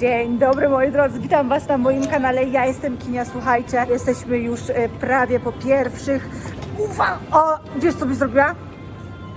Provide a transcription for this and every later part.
Dzień dobry moi drodzy, witam was na moim kanale. Ja jestem Kinia, słuchajcie, jesteśmy już e, prawie po pierwszych. Ufa! O, wiesz co byś zrobiła?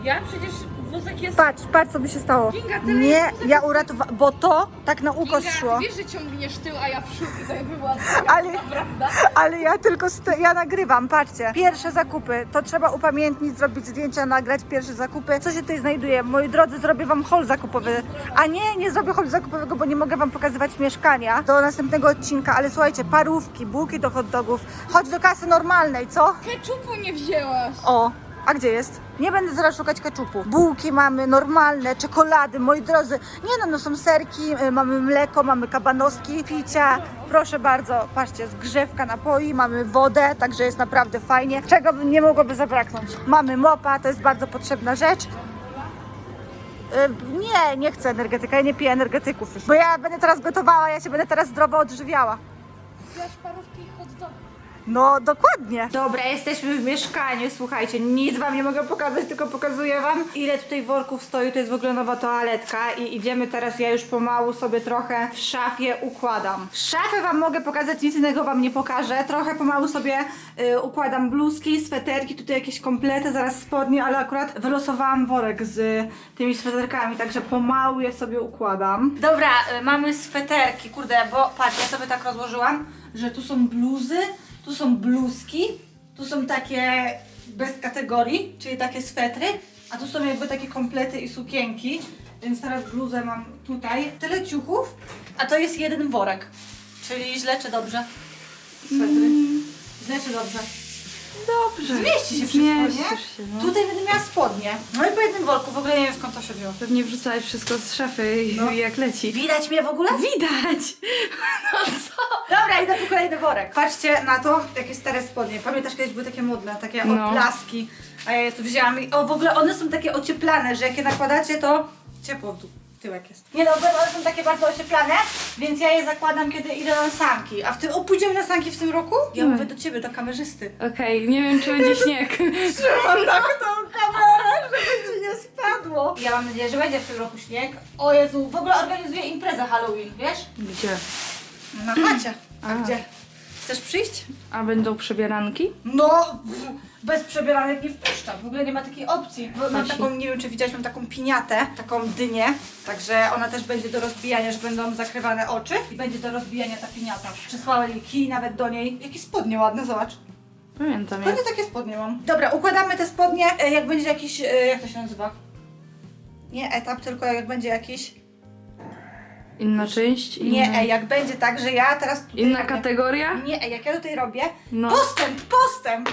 Ja przecież wózek jest... Patrz, patrz co by się stało. Kinga, tyle Nie, jest wózek. ja uratowałam, bo to tak na ukos Kinga, szło. wiesz, że ciągniesz tył, a ja w przód i wyładam. Ale- Prawda? Ale ja tylko ja nagrywam, patrzcie. Pierwsze zakupy, to trzeba upamiętnić, zrobić zdjęcia, nagrać pierwsze zakupy. Co się tutaj znajduje? Moi drodzy, zrobię wam haul zakupowy. A nie, nie zrobię haul zakupowego, bo nie mogę wam pokazywać mieszkania do następnego odcinka, ale słuchajcie, parówki, bułki do hot dogów. Chodź do kasy normalnej, co? Keczupu nie wzięłaś. O, a gdzie jest? Nie będę zaraz szukać keczupu. Bułki mamy normalne, czekolady, moi drodzy. Nie no, no są serki, y, mamy mleko, mamy kabanowski, picia. Proszę bardzo, patrzcie, zgrzewka napoi, mamy wodę, także jest naprawdę fajnie. Czego nie mogłoby zabraknąć? Mamy mopa, to jest bardzo potrzebna rzecz. Y, Nie, nie chcę energetyka, ja nie piję energetyków już. Bo ja będę teraz gotowała, ja się będę teraz zdrowo odżywiała. Wziąłeś parówki. No, dokładnie. Dobra, jesteśmy w mieszkaniu, słuchajcie, nic wam nie mogę pokazać, tylko pokazuję wam, ile tutaj worków stoi, to jest w ogóle nowa toaletka i idziemy teraz, ja już pomału sobie trochę w szafie układam. Szafę wam mogę pokazać, nic innego wam nie pokażę, trochę pomału sobie y, układam bluzki, sweterki, tutaj jakieś komplety, zaraz spodnie, ale akurat wylosowałam worek z tymi sweterkami, także pomału je sobie układam. Dobra, y, mamy sweterki, kurde, bo patrz, ja sobie tak rozłożyłam, że tu są bluzy, tu są bluzki, tu są takie bez kategorii, czyli takie swetry, a tu są jakby takie komplety i sukienki, więc teraz bluzę mam tutaj. Tyle ciuchów, a to jest jeden worek, czyli źle czy dobrze? Swetry. Źle czy dobrze? Dobrze. Zmieści się wszystko, nie? Się, no. Tutaj będę miała spodnie. No i po jednym worku, w ogóle nie wiem skąd to się wzięło. Pewnie wrzucałeś wszystko z szafy i No. jak leci. Widać mnie w ogóle? Widać! No co? Dobra, idę po kolejny worek. Patrzcie na to, jakie stare spodnie. Pamiętasz, kiedyś były takie modne, takie No. odblaski. A ja je tu wzięłam i o, w ogóle one są takie ocieplane, że jak je nakładacie, to ciepło dół. Tyłek jest. Nie no, one są takie bardzo ocieplane, więc ja je zakładam, kiedy idę na sanki. A w tym, o, pójdziemy na sanki w tym roku? Ja mówię do ciebie, do kamerzysty. Okej, nie wiem czy będzie śnieg. Trzymam tak tą kamerę, żeby ci nie spadło. Ja mam nadzieję, że będzie w tym roku śnieg. O Jezu, w ogóle organizuję imprezę Halloween, wiesz? Gdzie? Na chacie. A gdzie? Chcesz przyjść? A będą przebieranki? No, bez przebieranek nie wpuszczam. W ogóle nie ma takiej opcji. Bo mam taką, nie wiem czy widziałaś, mam taką piniatę, taką dynię. Także ona też będzie do rozbijania, że będą zakrywane oczy. I będzie do rozbijania ta piniata. Przysłałem kij nawet do niej. Jakie spodnie ładne, zobacz. Pamiętam Spodnie jak. takie spodnie mam. Dobra, układamy te spodnie, e, jak będzie jakiś, e, jak to się nazywa? Nie etap, tylko jak będzie jakiś... Inna część? Inna, Nie, e, jak będzie tak, że ja teraz tutaj Inna robię- kategoria? Nie, e, jak ja tutaj robię, No. postęp, postęp!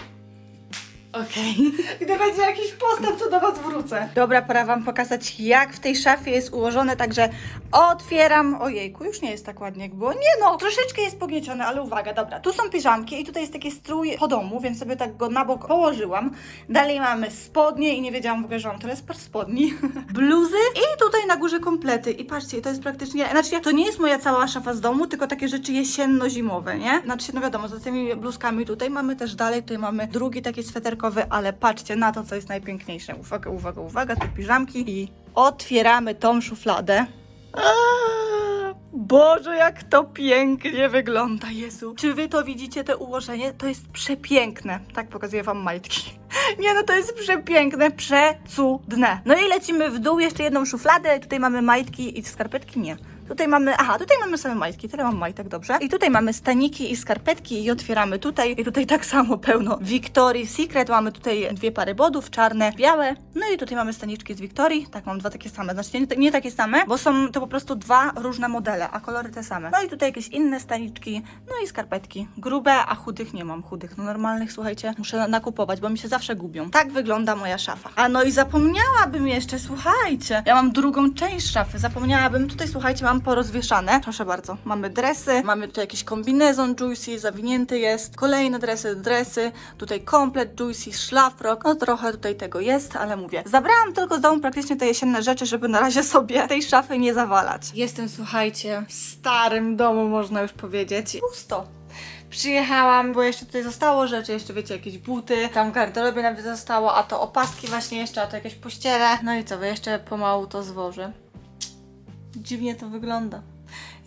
Okej. Gdy będzie jakiś postęp, to do Was wrócę. Dobra, pora Wam pokazać, jak w tej szafie jest ułożone, także otwieram. Ojejku, już nie jest tak ładnie, jak było. Nie no, troszeczkę jest pogniecione, ale uwaga, dobra. Tu są piżamki i tutaj jest taki strój po domu, więc sobie tak go na bok położyłam. Dalej mamy spodnie i nie wiedziałam w ogóle, że mam tyle spar spodni. Bluzy i tutaj na górze komplety. I patrzcie, to jest praktycznie, znaczy to nie jest moja cała szafa z domu, tylko takie rzeczy jesienno-zimowe, nie? Znaczy, no wiadomo, za tymi bluzkami tutaj mamy też dalej, tutaj mamy drugi taki sweterkowy, ale patrzcie na to, co jest najpiękniejsze. Uwaga, uwaga, uwaga, tu piżamki i otwieramy tą szufladę. Boże, jak to pięknie wygląda, Jezu. Czy wy to widzicie, to ułożenie? To jest przepiękne. Tak pokazuję wam majtki. Nie no, to jest przepiękne, przecudne. No i lecimy w dół, jeszcze jedną szufladę. Tutaj mamy majtki i skarpetki, nie. Tutaj mamy, aha, tutaj mamy same majtki, tyle mam majtek, dobrze. I tutaj mamy staniki i skarpetki i otwieramy tutaj. I tutaj tak samo pełno Victoria's Secret. Mamy tutaj dwie pary bodów, czarne, białe. No i tutaj mamy staniczki z Victorii. Tak, mam dwa takie same. Znaczy nie, nie takie same, bo są to po prostu dwa różne modele, a kolory te same. No i tutaj jakieś inne staniczki, no i skarpetki. Grube, a chudych nie mam. Chudych, no normalnych, słuchajcie, muszę na- nakupować, bo mi się zawsze gubią. Tak wygląda moja szafa. A no i zapomniałabym jeszcze, słuchajcie, ja mam drugą część szafy. Zapomniałabym, tutaj słuchajcie, mam porozwieszane. Proszę bardzo, mamy dresy, mamy tutaj jakiś kombinezon Juicy, zawinięty jest, kolejne dresy, dresy, tutaj komplet Juicy, szlafrok, no trochę tutaj tego jest, ale mówię, zabrałam tylko z domu praktycznie te jesienne rzeczy, żeby na razie sobie tej szafy nie zawalać. Jestem, słuchajcie, w starym domu, można już powiedzieć. Pusto. Przyjechałam, bo jeszcze tutaj zostało rzeczy, jeszcze wiecie, jakieś buty, tam garderobie nawet zostało, a to opaski właśnie jeszcze, a to jakieś pościele. No i co, wy jeszcze pomału to zwożę. Dziwnie to wygląda.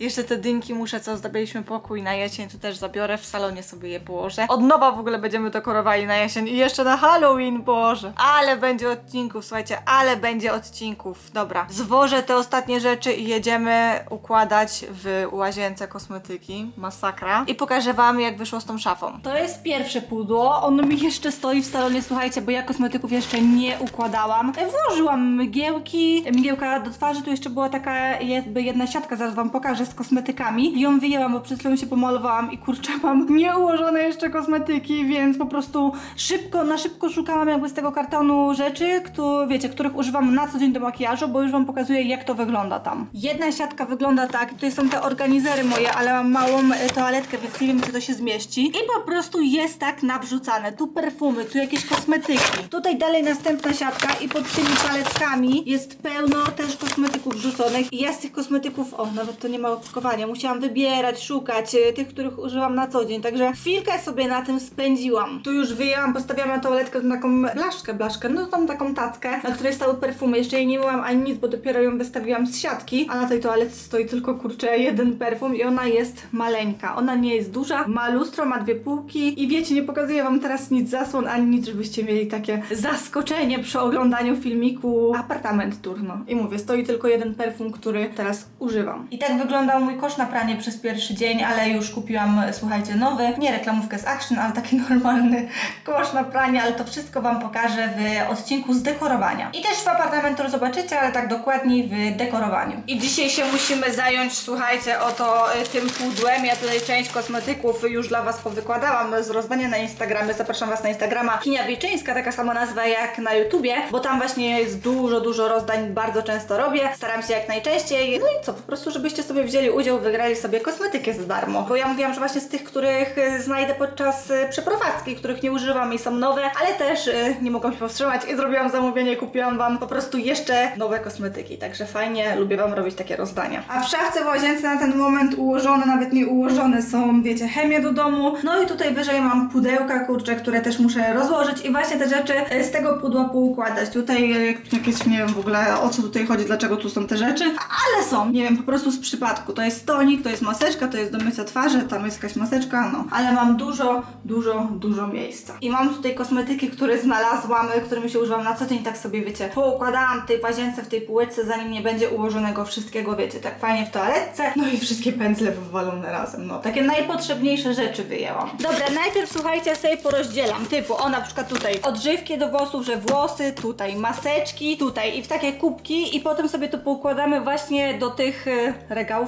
Jeszcze te dynki muszę, co zdobyliśmy pokój na jesień, tu też zabiorę, w salonie sobie je położę. Od nowa w ogóle będziemy dekorowali na jesień i jeszcze na Halloween, Boże. Ale będzie odcinków, słuchajcie, ale będzie odcinków. Dobra, zwożę te ostatnie rzeczy i jedziemy układać w łazience kosmetyki. Masakra. I pokażę wam, jak wyszło z tą szafą. To jest pierwsze pudło, ono mi jeszcze stoi w salonie, słuchajcie, bo ja kosmetyków jeszcze nie układałam. Włożyłam mgiełki, mgiełka do twarzy, tu jeszcze była taka jedna siatka, zaraz wam pokażę, z kosmetykami. I ją wyjęłam, bo przed chwilą się pomalowałam i kurczę, mam nieułożone jeszcze kosmetyki, więc po prostu szybko, na szybko szukałam jakby z tego kartonu rzeczy, które, wiecie, których używam na co dzień do makijażu, bo już wam pokazuję, jak to wygląda tam. Jedna siatka wygląda tak, tutaj są te organizery moje, ale mam małą e, toaletkę, więc nie wiem, czy to się zmieści. I po prostu jest tak nawrzucane. Tu perfumy, tu jakieś kosmetyki. Tutaj dalej następna siatka i pod tymi paletkami jest pełno też kosmetyków wrzuconych. I ja z tych kosmetyków, o, nawet to nie ma opakowania, musiałam wybierać, szukać e, tych, których używam na co dzień. Także chwilkę sobie na tym spędziłam. Tu już wyjęłam, postawiłam na toaletkę taką blaszkę, blaszkę, no tą taką tackę, na której stały perfumy. Jeszcze jej nie myłam ani nic, bo dopiero ją wystawiłam z siatki, a na tej toalecie stoi tylko kurczę jeden perfum i ona jest maleńka. Ona nie jest duża, ma lustro, ma dwie półki i wiecie, nie pokazuję wam teraz nic zasłon, ani nic, żebyście mieli takie zaskoczenie przy oglądaniu filmiku Apartament Tour, no. I mówię, stoi tylko jeden perfum, który teraz używam. I tak wyglądał mój kosz na pranie przez pierwszy dzień, ale już kupiłam, słuchajcie, nowy, nie reklamówkę z Action, ale taki normalny kosz na pranie, ale to wszystko wam pokażę w odcinku z dekorowania. I też w Apartament Tour zobaczycie, ale tak dokładniej w dekorowaniu. I dzisiaj się musimy zająć, słuchajcie, oto y, tym pudłem. Ja tutaj część kosmetyków już dla Was powykładałam z rozdania na Instagramie. Zapraszam Was na Instagrama Kinia Wieczyńska, taka sama nazwa jak na YouTubie, bo tam właśnie jest dużo, dużo rozdań, bardzo często robię. Staram się jak najczęściej. No i co, po prostu, żebyście sobie wzięli udział, wygrali sobie kosmetykę za darmo. Bo ja mówiłam, że właśnie z tych, których y, znajdę podczas y, przeprowadzki, których nie używam i są nowe, ale też y, nie mogłam się powstrzymać i zrobiłam zamówienie, kupiłam Wam po prostu jeszcze nowe kosmetyki. Także fajnie, lubię Wam robić takie rozdania. A w szafce w łazience na ten moment ułożone, nawet nie ułożone są, wiecie, chemie do domu. No i tutaj wyżej mam pudełka, kurcze, które też muszę rozłożyć i właśnie te rzeczy z tego pudła poukładać. Tutaj jakieś, nie wiem w ogóle o co tutaj chodzi, dlaczego tu są te rzeczy, ale są. Nie wiem, po prostu z przypadku. To jest tonik, to jest maseczka, to jest do mycia twarzy, tam jest jakaś maseczka, no. Ale mam dużo, dużo, dużo miejsca. I mam tutaj kosmetyki, które znalazłam, y, którymi się używam na co dzień, tak sobie wiecie, poukładałam w tej łazience, w tej półeczce, zanim nie będzie ułożonego wszystkiego, wiecie, tak fajnie w toaletce. No i wszystkie pędzle wywalone razem, no. Takie najpotrzebniejsze rzeczy wyjęłam. Dobra, najpierw słuchajcie, sobie porozdzielam, typu, o na przykład tutaj odżywki do włosów, że włosy, tutaj maseczki, tutaj i w takie kubki i potem sobie to poukładamy właśnie do tych y,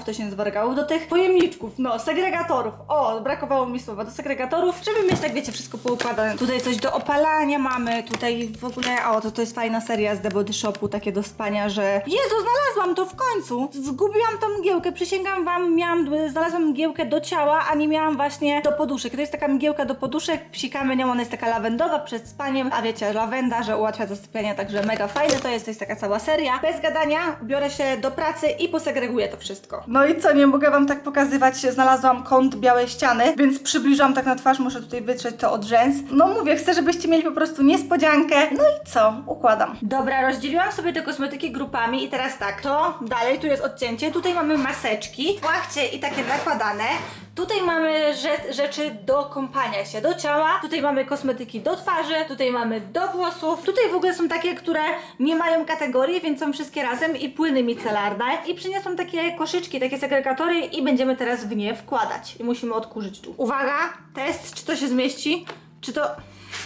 regałów, to się nazywa regałów, do tych pojemniczków, no, segregatorów. O, brakowało mi słowa, do segregatorów, żeby mieć tak, wiecie, wszystko poukładane. Tutaj coś do opalania mamy, tutaj w ogóle, o, to to jest fajna seria z The Body Shopu, takie do spania, że Jezu, znalazłam to w końcu! Zgubiłam tą mgiełkę, przysięgam wam, miałam, znalazłam mgiełkę do ciała, a nie miałam właśnie do poduszek. To jest taka mgiełka do poduszek, psikamy nią, ona jest taka lawendowa przed spaniem, a wiecie, lawenda, że ułatwia zasypianie, także mega fajne to jest, to jest taka cała seria. Bez gadania, biorę się do pracy i posegreguję to wszystko. No i co, nie mogę wam tak pokazywać, znalazłam kąt białej ściany, więc przybliżam tak na twarz, muszę tutaj wytrzeć to od rzęs. No mówię, chcę, żebyście mieli po prostu niespodziankę. No i co, układam. Dobra, rozdzieliłam sobie te kosmetyki grupami i teraz tak, to dalej, tu jest odcięcie, tutaj mamy maseczki, płachcie i takie nakładane. Tutaj mamy rze- rzeczy do kąpania się, do ciała, tutaj mamy kosmetyki do twarzy, tutaj mamy do włosów, tutaj w ogóle są takie, które nie mają kategorii, więc są wszystkie razem i płyny micelarne i przyniosłam takie koszyczki, takie segregatory i będziemy teraz w nie wkładać i musimy odkurzyć tu. Uwaga, test, czy to się zmieści, czy to...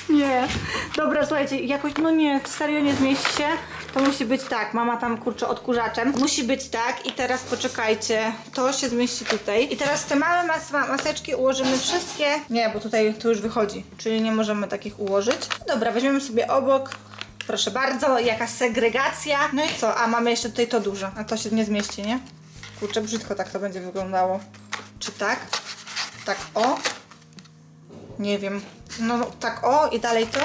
Nie. Dobra, słuchajcie, jakoś, no nie, serio nie zmieści się. To musi być tak, mama tam kurczę odkurzaczem. Musi być tak i teraz poczekajcie, to się zmieści tutaj. I teraz te małe mas maseczki ułożymy wszystkie. Nie, bo tutaj tu już wychodzi, czyli nie możemy takich ułożyć. Dobra, weźmiemy sobie obok. Proszę bardzo, jaka segregacja. No i co? A mamy jeszcze tutaj to duże, a to się nie zmieści, nie? Kurczę, brzydko tak to będzie wyglądało. Czy tak? Tak, o. Nie wiem. No tak o i dalej to.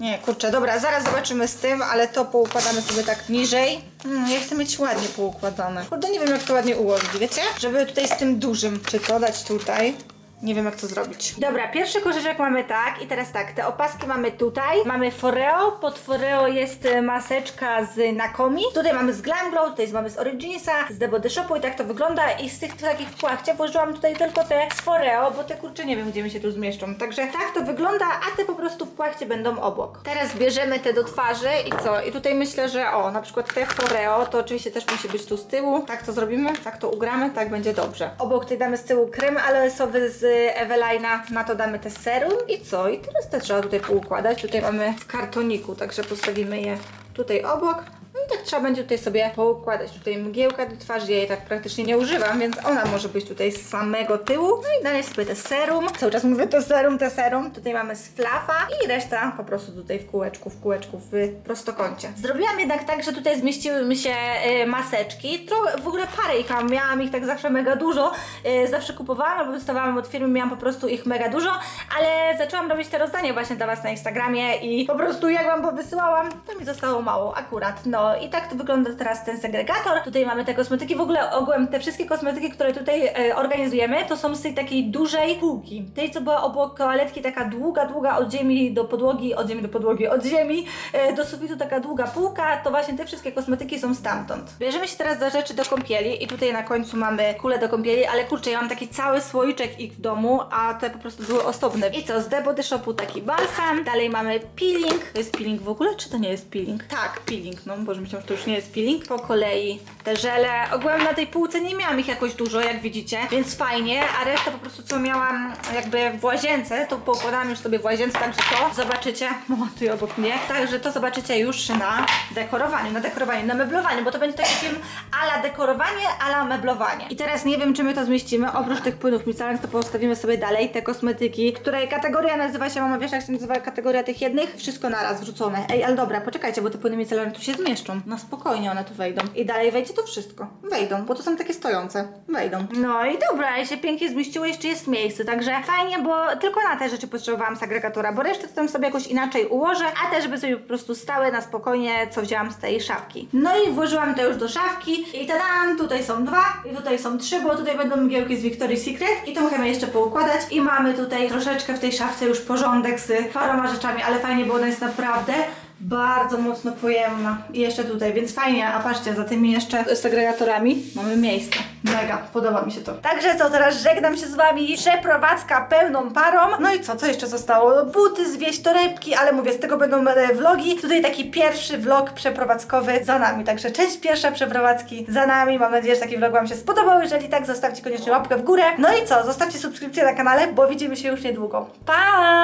Nie, kurczę, dobra, zaraz zobaczymy z tym, ale to poukładamy sobie tak niżej. Hmm, ja chcę mieć ładnie poukładane. Kurde, nie wiem jak to ładnie ułożyć, wiecie? Żeby tutaj z tym dużym, czy to dać tutaj, Nie wiem jak to zrobić. Dobra, pierwszy koszyczek mamy tak i teraz tak, te opaski mamy tutaj. Mamy Foreo, pod Foreo jest e, maseczka z Nakomi. Tutaj mamy z Glam Glow, tutaj mamy z Originsa, z The Body Shopu i tak to wygląda. I z tych takich w płachcie włożyłam tutaj tylko te z Foreo, bo te kurcze nie wiem gdzie mi się tu zmieszczą. Także tak to wygląda, a te po prostu w płachcie będą obok. Teraz bierzemy te do twarzy i co? I tutaj myślę, że o, na przykład te Foreo, to oczywiście też musi być tu z tyłu. Tak to zrobimy, tak to ugramy, tak będzie dobrze. Obok tutaj damy z tyłu krem aloesowy z Evelina, na to damy te serum i co? I teraz te trzeba tutaj poukładać. Tutaj mamy w kartoniku, także postawimy je tutaj obok. No tak trzeba będzie tutaj sobie poukładać. Tutaj mgiełka do twarzy, ja jej tak praktycznie nie używam, więc ona może być tutaj z samego tyłu. No i dalej sobie te serum. Cały czas mówię to serum, te serum. Tutaj mamy z flafa i reszta po prostu tutaj w kółeczku, w kółeczku, w prostokącie. Zrobiłam jednak tak, że tutaj zmieściły mi się e, maseczki. Trochę, w ogóle parę ich mam, miałam ich tak zawsze mega dużo. E, zawsze kupowałam albo dostawałam od firmy, miałam po prostu ich mega dużo, ale zaczęłam robić te rozdanie właśnie dla Was na Instagramie i po prostu jak Wam powysyłałam, to mi zostało mało akurat. No i tak to wygląda teraz ten segregator. Tutaj mamy te kosmetyki, w ogóle ogółem te wszystkie kosmetyki, które tutaj e, organizujemy, to są z tej takiej dużej półki. Tej, co była obok toaletki, taka długa, długa od ziemi do podłogi, od ziemi do podłogi, od ziemi e, do sufitu taka długa półka, to właśnie te wszystkie kosmetyki są stamtąd. Bierzemy się teraz do rzeczy do kąpieli i tutaj na końcu mamy kulę do kąpieli, ale kurczę, ja mam taki cały słoiczek ich w domu, a te po prostu były osobne. I co, z The Body Shopu taki balsam, dalej mamy peeling. To jest peeling w ogóle, czy to nie jest peeling? Tak, peeling, no boże myślałam, że to już nie jest peeling. Po kolei te żele. Ogółem na tej półce nie miałam ich jakoś dużo, jak widzicie, więc fajnie, a resztę po prostu co miałam jakby w łazience, to poukładałam już sobie w łazience, także to zobaczycie, o tu obok mnie, także to zobaczycie już na dekorowaniu, na dekorowaniu, na meblowaniu, bo to będzie taki film ala dekorowanie, ala meblowanie. I teraz nie wiem, czy my to zmieścimy, oprócz tych płynów micelarnych, to postawimy sobie dalej te kosmetyki, której kategoria nazywa się, mama wiesz jak się nazywa kategoria tych jednych? Wszystko naraz wrzucone. Ej, ale dobra, poczekajcie, bo te płyny micelarne tu się zmieszczą. No spokojnie one tu wejdą. I dalej wejdzie to wszystko. Wejdą, bo to są takie stojące. Wejdą. No i dobra, i się pięknie zmieściło, jeszcze jest miejsce, także fajnie, bo tylko na te rzeczy potrzebowałam segregatora, bo resztę to tam sobie jakoś inaczej ułożę, a te, żeby sobie po prostu stały na spokojnie, co wzięłam z tej szafki. No i włożyłam to już do szafki i tadam, tutaj są dwa i tutaj są trzy, bo tutaj będą mgiełki z Victoria's Secret i to możemy jeszcze poukładać i mamy tutaj troszeczkę w tej szafce już porządek z paroma rzeczami, ale fajnie, bo ona jest naprawdę bardzo mocno pojemna. I jeszcze tutaj, więc fajnie, a patrzcie, za tymi jeszcze segregatorami mamy miejsce. Mega, podoba mi się to. Także co, teraz żegnam się z Wami. Przeprowadzka pełną parą. No i co, co jeszcze zostało? Buty, zwieść, torebki, ale mówię, z tego będą e, vlogi. Tutaj taki pierwszy vlog przeprowadzkowy za nami. Także część pierwsza przeprowadzki za nami. Mam nadzieję, że taki vlog Wam się spodobał. Jeżeli tak, zostawcie koniecznie łapkę w górę. No i co, zostawcie subskrypcję na kanale, bo widzimy się już niedługo. Pa!